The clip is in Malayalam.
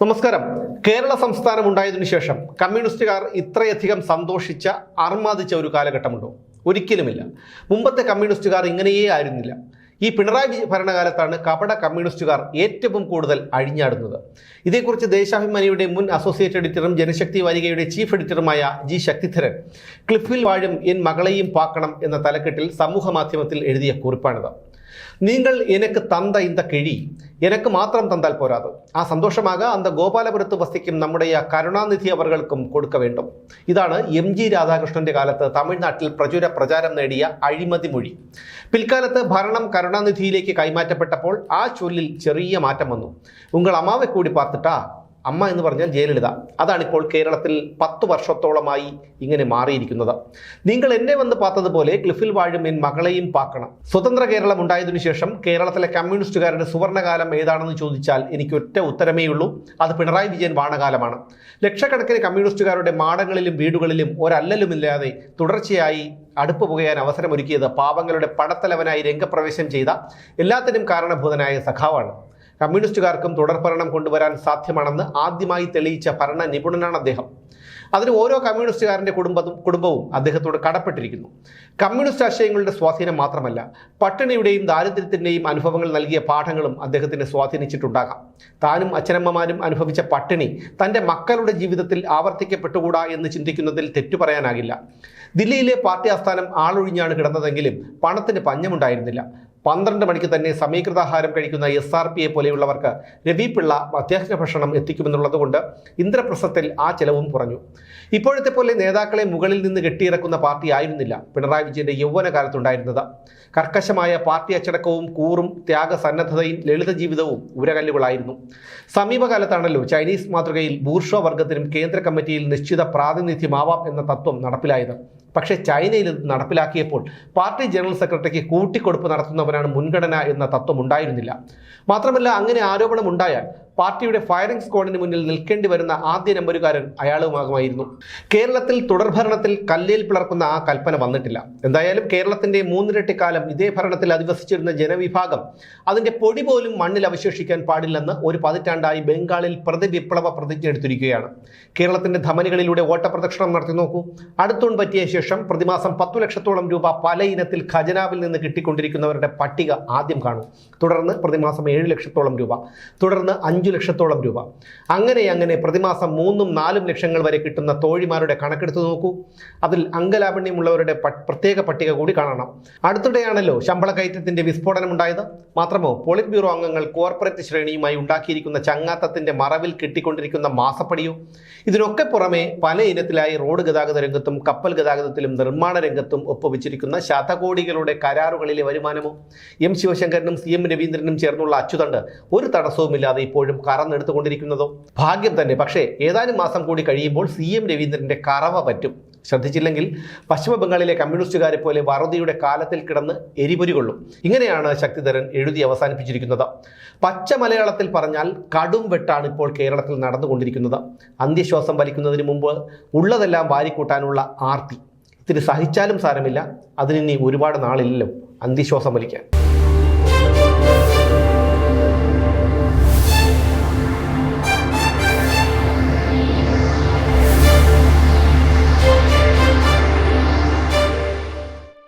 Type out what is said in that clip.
നമസ്കാരം. കേരള സംസ്ഥാനം ഉണ്ടായതിനു ശേഷം കമ്മ്യൂണിസ്റ്റുകാർ ഇത്രയധികം സന്തോഷിച്ച അർമാദിച്ച ഒരു കാലഘട്ടമുണ്ടോ? ഒരിക്കലുമില്ല. മുമ്പത്തെ കമ്മ്യൂണിസ്റ്റുകാർ ഇങ്ങനെയേ ആയിരുന്നില്ല. ഈ പിണറായി ഭരണകാലത്താണ് കപട കമ്മ്യൂണിസ്റ്റുകാർ ഏറ്റവും കൂടുതൽ അഴിഞ്ഞാടുന്നത്. ഇതേക്കുറിച്ച് ദേശാഭിമാനിയുടെ മുൻ അസോസിയേറ്റ് എഡിറ്ററും ജനശക്തി വാരികയുടെ ചീഫ് എഡിറ്ററുമായ ജി ശക്തിധരൻ ക്ലിഫിൽ വാഴും എൻ മകളെയും പാക്കണം എന്ന തലക്കെട്ടിൽ സമൂഹ മാധ്യമത്തിൽ എഴുതിയ കുറിപ്പാണിത്. നിങ്ങൾ എനിക്ക് തന്ത ഇന്ത കിഴി എനിക്ക് മാത്രം തന്താൽ പോരാതെ. ആ സന്തോഷമാക അന്ത ഗോപാലപുരത്ത് വസിക്കും നമ്മുടെ കരുണാനിധി അവർക്കും കൊടുക്ക വേണ്ടും. ഇതാണ് എം ജി രാധാകൃഷ്ണന്റെ കാലത്ത് തമിഴ്നാട്ടിൽ പ്രചുര പ്രചാരം നേടിയ അഴിമതി മൊഴി. പിൽക്കാലത്ത് ഭരണം കരുണാനിധിയിലേക്ക് കൈമാറ്റപ്പെട്ടപ്പോൾ ആ ചൊല്ലിൽ ചെറിയ മാറ്റം വന്നു. ഉങ്ങൾ അമ്മാവെ കൂടി പാർത്തിട്ടാ അമ്മ എന്ന് പറഞ്ഞാൽ ജയലളിത. അതാണിപ്പോൾ കേരളത്തിൽ പത്ത് വർഷത്തോളമായി ഇങ്ങനെ മാറിയിരിക്കുന്നത്. നിങ്ങൾ എന്നെ വന്ന് പാത്തതുപോലെ ക്ലിഫിൽ വാഴും എൻ മകളെയും പാക്കണം. സ്വതന്ത്ര കേരളം ഉണ്ടായതിനു ശേഷം കേരളത്തിലെ കമ്മ്യൂണിസ്റ്റുകാരുടെ സുവർണകാലം ഏതാണെന്ന് ചോദിച്ചാൽ എനിക്ക് ഒറ്റ ഉത്തരമേ ഉള്ളൂ. അത് പിണറായി വിജയൻ വാണകാലമാണ്. ലക്ഷക്കണക്കിന് കമ്മ്യൂണിസ്റ്റുകാരുടെ മാടങ്ങളിലും വീടുകളിലും ഒരല്ലലുമില്ലാതെ തുടർച്ചയായി അടുപ്പ് പുകയാൻ അവസരമൊരുക്കിയത് പാവങ്ങളുടെ പടത്തലവനായി രംഗപ്രവേശം ചെയ്ത എല്ലാത്തിനും കാരണഭൂതനായ സഖാവാണ്. കമ്മ്യൂണിസ്റ്റുകാർക്കും തുടർഭരണം കൊണ്ടുവരാൻ സാധ്യമാണെന്ന് ആദ്യമായി തെളിയിച്ച ഭരണ നിപുണനാണ് അദ്ദേഹം. അതിന് ഓരോ കമ്മ്യൂണിസ്റ്റുകാരന്റെ കുടുംബവും കുടുംബവും അദ്ദേഹത്തോട് കടപ്പെട്ടിരിക്കുന്നു. കമ്മ്യൂണിസ്റ്റ് ആശയങ്ങളുടെ സ്വാധീനം മാത്രമല്ല പട്ടിണിയുടെയും ദാരിദ്ര്യത്തിന്റെയും അനുഭവങ്ങൾ നൽകിയ പാഠങ്ങളും അദ്ദേഹത്തിനെ സ്വാധീനിച്ചിട്ടുണ്ടാകാം. താനും അച്ഛനമ്മമാരും അനുഭവിച്ച പട്ടിണി തന്റെ മക്കളുടെ ജീവിതത്തിൽ ആവർത്തിക്കപ്പെട്ടുകൂടാ എന്ന് ചിന്തിക്കുന്നതിൽ തെറ്റു പറയാനാകില്ല. ദില്ലിയിലെ പാർട്ടി ആസ്ഥാനം ആളൊഴിഞ്ഞാണ് കിടന്നതെങ്കിലും പണത്തിന് പഞ്ഞമുണ്ടായിരുന്നില്ല. പന്ത്രണ്ട് മണിക്ക് തന്നെ സമീകൃതാഹാരം കഴിക്കുന്ന എസ് ആർ പിയെ പോലെയുള്ളവർക്ക് രവി പിള്ള മധ്യാഹ്ന ഭക്ഷണം എത്തിക്കുമെന്നുള്ളത് കൊണ്ട് ഇന്ദ്രപ്രസ്ഥത്തിൽ ആ ചെലവും കുറഞ്ഞു. ഇപ്പോഴത്തെ പോലെ നേതാക്കളെ മുകളിൽ നിന്ന് കെട്ടിയിറക്കുന്ന പാർട്ടി ആയിരുന്നില്ല പിണറായി വിജയന്റെ യൗവനകാലത്തുണ്ടായിരുന്നത് കർക്കശമായ പാർട്ടി അച്ചടക്കവും കൂറും ത്യാഗസന്നദ്ധതയും ലളിത ജീവിതവും ഉരകല്ലുകളായിരുന്നു. സമീപകാലത്താണല്ലോ ചൈനീസ് മാതൃകയിൽ ബൂർഷോ വർഗത്തിനും കേന്ദ്ര കമ്മിറ്റിയിൽ നിശ്ചിത പ്രാതിനിധ്യമാവാം എന്ന തത്വം നടപ്പിലായത്. പക്ഷേ ചൈനയിൽ ഇത് നടപ്പിലാക്കിയപ്പോൾ പാർട്ടി ജനറൽ സെക്രട്ടറിക്ക് കൂട്ടിക്കൊടുപ്പ് നടത്തുന്നവരാണ് മുൻഗണന എന്ന തത്വം ഉണ്ടായിരുന്നില്ല മാത്രമല്ല അങ്ങനെ ആരോപണം ഉണ്ടായാൽ പാർട്ടിയുടെ ഫയറിംഗ് സ്ക്വാഡിന് മുന്നിൽ നിൽക്കേണ്ടി വരുന്ന ആദ്യ നമ്പരുകാരൻ അയാളുമാകുമായിരുന്നു. കേരളത്തിൽ തുടർഭരണത്തിൽ കല്ലേൽ പിളർക്കുന്ന ആ കൽപ്പന വന്നിട്ടില്ല. എന്തായാലും കേരളത്തിന്റെ മൂന്നിരട്ടി കാലം ഇതേ ഭരണത്തിൽ അധിവസിച്ചിരുന്ന ജനവിഭാഗം അതിന്റെ പൊടി പോലും മണ്ണിൽ അവശേഷിക്കാൻ പാടില്ലെന്ന് ഒരു പതിറ്റാണ്ടായി ബംഗാളിൽ പ്രതിവിപ്ലവ പ്രതിജ്ഞ എടുത്തിരിക്കുകയാണ്. കേരളത്തിന്റെ ധമനികളിലൂടെ ഓട്ടപ്രദക്ഷിണം നടത്തി നോക്കൂ. അടുത്തൂൺ പറ്റിയ ശേഷം പ്രതിമാസം പത്തു ലക്ഷത്തോളം രൂപ പല ഇനത്തിൽ ഖജനാവിൽ നിന്ന് കിട്ടിക്കൊണ്ടിരിക്കുന്നവരുടെ പട്ടിക ആദ്യം കാണും. തുടർന്ന് പ്രതിമാസം ഏഴ് ലക്ഷത്തോളം രൂപ. തുടർന്ന് അഞ്ചു ലക്ഷത്തോളം രൂപ. അങ്ങനെ അങ്ങനെ പ്രതിമാസം മൂന്നും നാലും ലക്ഷങ്ങൾ വരെ കിട്ടുന്ന തോഴിമാരുടെ കണക്കെടുത്ത് നോക്കൂ. അതിൽ അംഗലാപണ്യമുള്ളവരുടെ പ്രത്യേക പട്ടിക കൂടി കാണണം. അടുത്തിടെയാണല്ലോ ശമ്പള കയറ്റത്തിന്റെ വിസ്ഫോടനം ഉണ്ടായത് മാത്രമോ പോളിറ്റ് ബ്യൂറോ അംഗങ്ങൾ കോർപ്പറേറ്റ് ശ്രേണിയുമായി ഉണ്ടാക്കിയിരിക്കുന്ന ചങ്ങാത്തത്തിന്റെ മറവിൽ കിട്ടിക്കൊണ്ടിരിക്കുന്ന മാസപ്പടിയോ? ഇതിനൊക്കെ പുറമെ പല ഇനത്തിലായി റോഡ് ഗതാഗത രംഗത്തും കപ്പൽ ഗതാഗതത്തിലും നിർമ്മാണ രംഗത്തും ഒപ്പുവെച്ചിരിക്കുന്ന ശതകോടികളുടെ കരാറുകളിലെ വരുമാനമോ? എം ശിവശങ്കരനും സി എം രവീന്ദ്രനും ചേർന്നുള്ള അച്ചുതണ്ട് ഒരു തടസ്സവുമില്ലാതെ ഇപ്പോഴും കറന്നെടുത്തുകൊണ്ടിരിക്കുന്നതോ ഭാഗ്യം തന്നെ. പക്ഷേ ഏതാനും മാസം കൂടി കഴിയുമ്പോൾ സി എം രവീന്ദ്രന്റെ കറവ പറ്റും. ശ്രദ്ധിച്ചില്ലെങ്കിൽ പശ്ചിമ ബംഗാളിലെ കമ്മ്യൂണിസ്റ്റുകാരെ പോലെ വറുതിയുടെ കാലത്തിൽ കിടന്ന് എരിപൊരി കൊള്ളും. ഇങ്ങനെയാണ് ശക്തിധരൻ എഴുതി അവസാനിപ്പിച്ചിരിക്കുന്നത്. പച്ച മലയാളത്തിൽ പറഞ്ഞാൽ കടും വെട്ടാണ് ഇപ്പോൾ കേരളത്തിൽ നടന്നുകൊണ്ടിരിക്കുന്നത്. അന്ത്യശ്വാസം വലിക്കുന്നതിന് മുമ്പ് ഉള്ളതെല്ലാം വാരിക്കൂട്ടാനുള്ള ആർത്തി. ഇത്തിരി സഹിച്ചാലും സാരമില്ല. അതിനി ഒരുപാട് നാളില്ലല്ലോ അന്ത്യശ്വാസം വലിക്കാൻ.